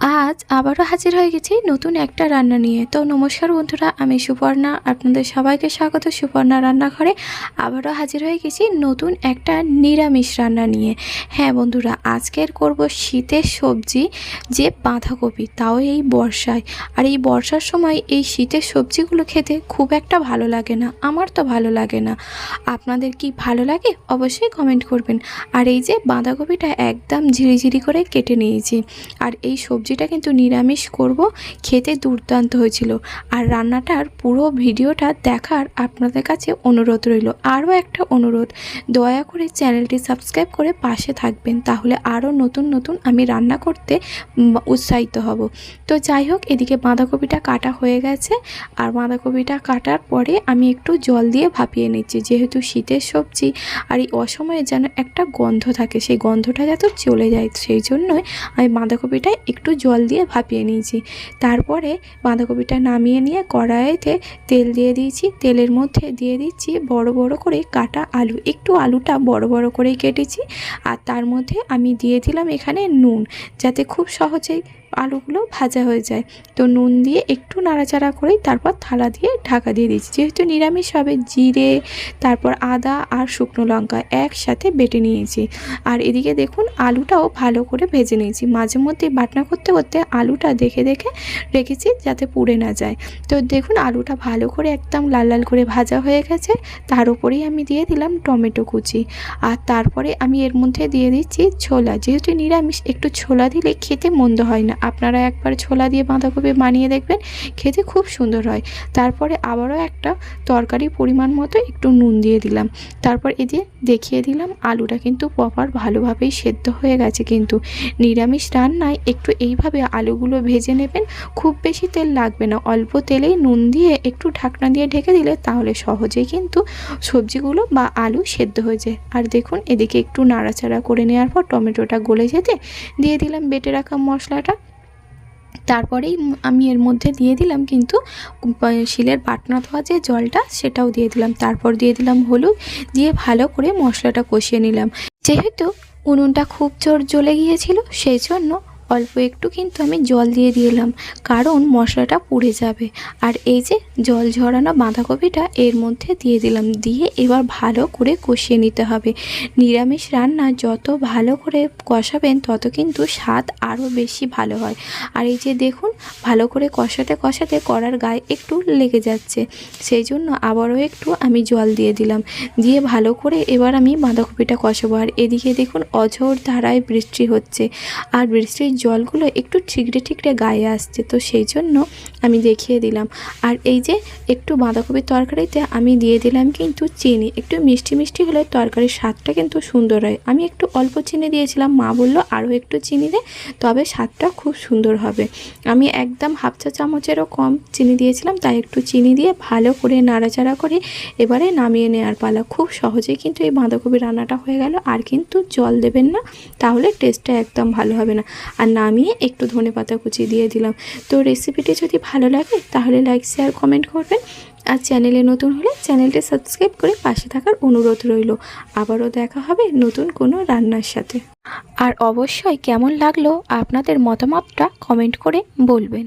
আজ আবারও হাজির হয়ে গেছি নতুন একটা রান্না নিয়ে। তো নমস্কার বন্ধুরা, আমি সুপর্ণা। আপনাদের সবাইকে স্বাগত। সুপর্ণা রান্নাঘরে আবারও হাজির হয়ে গেছি নতুন একটা নিরামিষ রান্না নিয়ে। হ্যাঁ বন্ধুরা, আজকের করব শীতের সবজি যে বাঁধাকপি, তাও এই বর্ষায়। আর এই বর্ষার সময় এই শীতের সবজিগুলো খেতে খুব একটা ভালো লাগে না, আমার তো ভালো লাগে না। আপনাদের কি ভালো লাগে? অবশ্যই কমেন্ট করবেন। আর এই যে বাঁধাকপিটা একদম ঝিরিঝিরি করে কেটে নিয়েছি। আর এই সবজিটা কিন্তু নিরামিষ করব, খেতে দুর্দান্ত হয়েছিল। আর রান্নাটার পুরো ভিডিওটা দেখার আপনাদের কাছে অনুরোধ রইল। আরও একটা অনুরোধ, দয়া করে চ্যানেলটি সাবস্ক্রাইব করে পাশে থাকবেন, তাহলে আরও নতুন নতুন আমি রান্না করতে উৎসাহিত হব। তো যাই হোক, এদিকে বাঁধাকপিটা কাটা হয়ে গেছে। আর বাঁধাকপিটা কাটার পরে আমি একটু জল দিয়ে ভাপিয়ে নিচ্ছি। যেহেতু শীতের সবজি আর এই অসময়ে যেন একটা গন্ধ থাকে, সেই গন্ধটা যাতে চলে যায়, সেই জন্যই আমি বাঁধাকপিটা একটু জল দিয়ে ভাপিয়ে নিয়েছি। তারপরে বাঁধাকপিটা নামিয়ে নিয়ে কড়াইতে তেল দিয়ে দিয়েছি। তেলের মধ্যে দিয়ে দিচ্ছি বড় বড় করে কাটা আলু। একটু আলুটা বড় বড় করেই কেটেছি। আর তার মধ্যে আমি দিয়ে দিলাম এখানে নুন। যাতে খুব সহজেই আলুগুলো ভাজা হয়ে যায়। তো নুন দিয়ে একটু নাড়াচাড়া করেই তারপর থালা দিয়ে ঢাকা দিয়ে দিয়েছি। যেহেতু নিরামিষ হবে, জিরে, তারপর আদা আর শুকনো লঙ্কা একসাথে বেটে নিয়েছি। আর এদিকে দেখুন, আলুটাও ভালো করে ভেজে নিয়েছি। মাঝে মধ্যে বাটনা করতে করতে আলুটা দেখে দেখে রেখেছি যাতে পুড়ে না যায়। তো দেখুন, আলুটা ভালো করে একদম লাল লাল করে ভাজা হয়ে গেছে। তার উপরেই আমি দিয়ে দিলাম টমেটো কুচি। আর তারপরে আমি এর মধ্যে দিয়ে দিচ্ছি ছোলা। যেহেতু নিরামিষ, একটু ছোলা দিলে খেতে মন্দ হয় না। আপনারা একবার ছোলা দিয়ে বাঁধাকপি বানিয়ে দেখবেন, খেতে খুব সুন্দর হয়। তারপরে আবারও একটা তরকারি পরিমাণ মতো একটু নুন দিয়ে দিলাম। তারপর এই যে দেখিয়ে দিলাম, আলুটা কিন্তু প্রপার ভালোভাবেই সেদ্ধ হয়ে গেছে কিন্তু। নিরামিষ রান্নায় একটু এইভাবে আলুগুলো ভেজে নেবেন, খুব বেশি তেল লাগবে না। অল্প তেলেই নুন দিয়ে একটু ঢাকনা দিয়ে ঢেকে দিলে তাহলে সহজেই কিন্তু সবজিগুলো বা আলু সেদ্ধ হয়ে যায়। আর দেখুন, এদিকে একটু নাড়াচাড়া করে নেওয়ার পর টমেটোটা গলে যেতে দিয়ে দিলাম বেটে রাখা মশলাটা। তারপরেই আমি এর মধ্যে দিয়ে দিলাম কিন্তু শিলের পাটনা ধোয়া যে জলটা সেটাও দিয়ে দিলাম। তারপর দিয়ে দিলাম হলুদ, দিয়ে ভালো করে মশলাটা কষিয়ে নিলাম। যেহেতু উনুনটা খুব জোর জ্বলে গিয়েছিল, সেই জন্য অল্প একটু কিন্তু আমি জল দিয়ে দিলাম কারণ মশলাটা পুড়ে যাবে। আর এই যে জল ঝরানো বাঁধাকপিটা এর মধ্যে দিয়ে দিলাম। দিয়ে এবার ভালো করে কষিয়ে নিতে হবে। নিরামিষ রান্না যত ভালো করে কষাবেন, তত কিন্তু স্বাদ আরও বেশি ভালো হয়। আর এই যে দেখুন, ভালো করে কষাতে কষাতে কড়ার গায়ে একটু লেগে যাচ্ছে। সেই জন্য আবারও একটু আমি জল দিয়ে দিলাম। দিয়ে ভালো করে এবার আমি বাঁধাকপিটা কষাবো। আর এদিকে দেখুন, অঝোর ধারায় বৃষ্টি হচ্ছে। আর বৃষ্টির জলগুলো একটু ঠিকড়ে ঠিকরে গায়ে আসছে, তো সেই জন্য আমি দেখিয়ে দিলাম। আর এই যে একটু বাঁধাকপির তরকারিতে আমি দিয়ে দিলাম কিন্তু চিনি, একটু মিষ্টি মিষ্টি হলে তরকারির স্বাদটা কিন্তু সুন্দর হয়। আমি একটু অল্প চিনি দিয়েছিলাম, মা বলল, আরও একটু চিনি দে, তবে স্বাদটা খুব সুন্দর হবে। আমি একদম হাফ চা চামচেরও কম চিনি দিয়েছিলাম, তাই একটু চিনি দিয়ে ভালো করে নাড়াচাড়া করে এবারে নামিয়ে নেওয়ার পালা। খুব সহজেই কিন্তু এই বাঁধাকপি রান্নাটা হয়ে গেল, আর কিন্তু জল দেবেন না, তাহলে টেস্টটা একদম ভালো হবে না। আর নামিয়ে একটু ধনে পাতা কুচি দিয়ে দিলাম। তো রেসিপিটি যদি ভালো লাগে, তাহলে লাইক শেয়ার কমেন্ট করবেন। আর চ্যানেলে নতুন হলে চ্যানেলটি সাবস্ক্রাইব করে পাশে থাকার অনুরোধ রইল। আবারও দেখা হবে নতুন কোনো রান্নার সাথে। আর অবশ্যই কেমন লাগল আপনাদের মতামতটা কমেন্ট করে বলবেন।